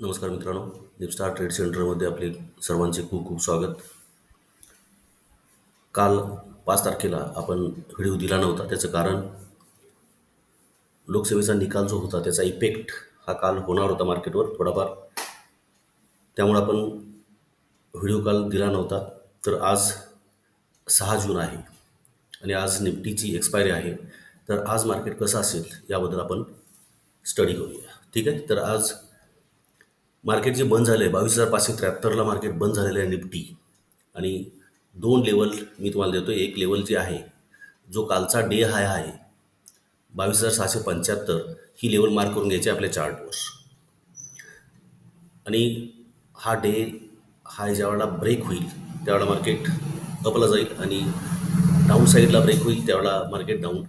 नमस्कार मित्रांनो. दिपस्टार ट्रेड सेंटरमध्ये आपले सर्वांचे खूप खूप स्वागत. काल पाच तारखेला आपण व्हिडिओ दिला नव्हता त्याचं कारण लोकसेवेचा निकाल जो होता त्याचा इफेक्ट हा काल होणार होता मार्केटवर थोडाफार. त्यामुळे आपण व्हिडिओ काल दिला नव्हता तर आज सहा जून आहे आणि आज निफ्टीची एक्सपायरी आहे. तर आज मार्केट कसं असेल याबद्दल आपण स्टडी करूया. ठीक आहे? तर आज मार्केट जे बंद झालं आहे बावीस हजार पाचशे त्र्याहत्तरला मार्केट बंद झालेलं आहे निफ्टी. आणि दोन लेवल मी तुम्हाला देतो एक लेवल जे आहे जो कालचा डे हाय आहे बावीस हजार सहाशे पंच्याहत्तर ही लेवल मार्क करून घ्यायची आपल्या चार्टवर. आणि हा डे हाय ज्यावेळेला ब्रेक होईल त्यावेळेला मार्केट अपला जाईल आणि डाऊन साईडला ब्रेक होईल त्यावेळेला मार्केट डाऊन.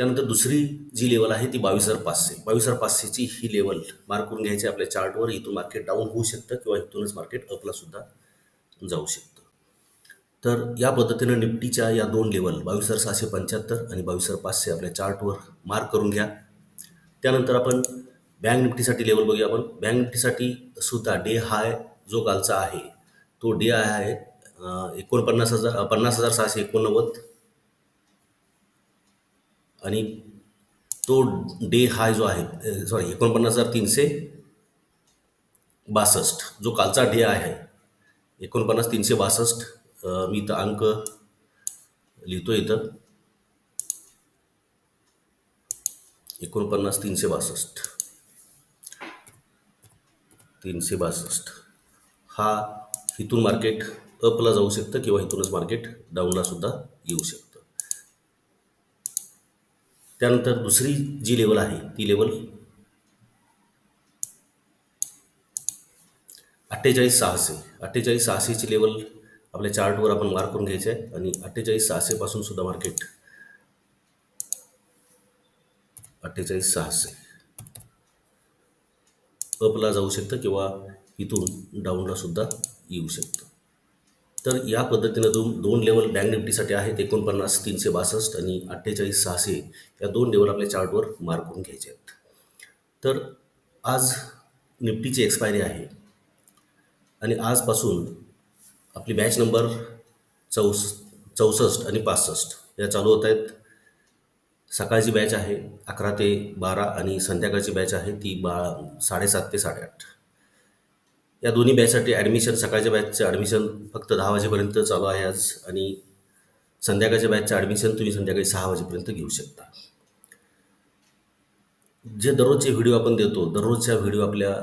त्यानंतर दुसरी जी लेवल आहे ती बावीस हजार पाचशे. बावीस हजार पाचशेची ही लेवल मार्क करून घ्यायची आपल्या चार्टवर इथून मार्केट डाऊन होऊ शकतं किंवा इथूनच मार्केट अपला सुद्धा जाऊ शकतं. तर या पद्धतीनं निफ्टीच्या या दोन लेवल बावीस हजार सहाशे पंच्याहत्तर आणि बावीस हजार पाचशे आपल्या चार्टवर मार्क करून घ्या. त्यानंतर आपण बँक निफ्टीसाठी लेवल बघूया आपण. बँक निफ्टीसाठी सुद्धा डे हाय जो कालचा आहे तो डे हाय आहे एकोणपन्नास हजार पन्नास हजार सहाशे एकोणनव्वद. आणि तो डे हाय जो आहे सॉरी एकोणपन्नास हजार तीनशे बासष्ट जो कालचा डे आहे एकोणपन्नास तीनशे बासष्ट मी इथं अंक लिहितो इथं. एकोणपन्नास तीनशे बासष्ट. तीनशे बासष्ट. हा इथून मार्केट अपला जाऊ शकतं किंवा इथूनच मार्केट डाऊनला सुद्धा येऊ शकतं. त्यानंतर दुसरी जी लेवल आहे ती लेवल अठ्ठेचाळीस सहाशे. अठ्ठेचाळीस सहाशेची लेवल आपल्या चार्टवर आपण मार्क करून घ्यायचं आहे आणि अठ्ठेचाळीस सहाशेपासून सुद्धा मार्केट अठ्ठेचाळीस सहाशे. अपला जाऊ शकतं किंवा इथून डाऊनला सुद्धा येऊ शकतं. तर या पद्धतीनं दोन दोन लेवल बँक निफ्टीसाठी आहेत एकोणपन्नास तीनशे बासष्ट आणि अठ्ठेचाळीस सहाशे या दोन लेवल आपल्या चार्टवर मार्क करून घ्यायचे आहेत. तर आज निफ्टीची एक्सपायरी आहे आणि आजपासून आपली बॅच नंबर चौस चौसष्ट आणि पासष्ट या चालू होत आहेत. सकाळची बॅच आहे अकरा ते बारा आणि संध्याकाळची बॅच आहे ती बा साडेसात ते साडेआठ. या दोन्ही बॅचसाठी ॲडमिशन सकाळच्या बॅचचं ॲडमिशन फक्त दहा वाजेपर्यंत चालू आहे आज आणि संध्याकाळच्या बॅचचं ॲडमिशन तुम्ही संध्याकाळी सहा वाजेपर्यंत घेऊ शकता. जे दररोजचे व्हिडिओ आपण देतो दररोजच्या व्हिडिओ आपल्या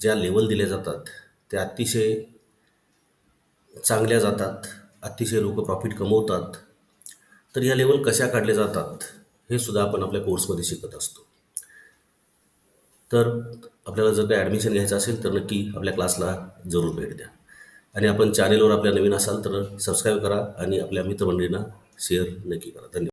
ज्या लेवल दिल्या जातात त्या अतिशय चांगल्या जातात अतिशय लोक प्रॉफिट कमवतात तर या लेवल कशा काढल्या जातात हे सुद्धा आपण आपल्या कोर्समध्ये शिकत असतो. तर आपल्याला जर काही ॲडमिशन घ्यायचं असेल तर नक्की आपल्या क्लासला जरूर भेट द्या. आणि आपण चॅनेलवर आपल्या नवीन असाल तर सबस्क्राईब करा आणि आपल्या मित्रमंडळींना शेअर नक्की करा. धन्यवाद.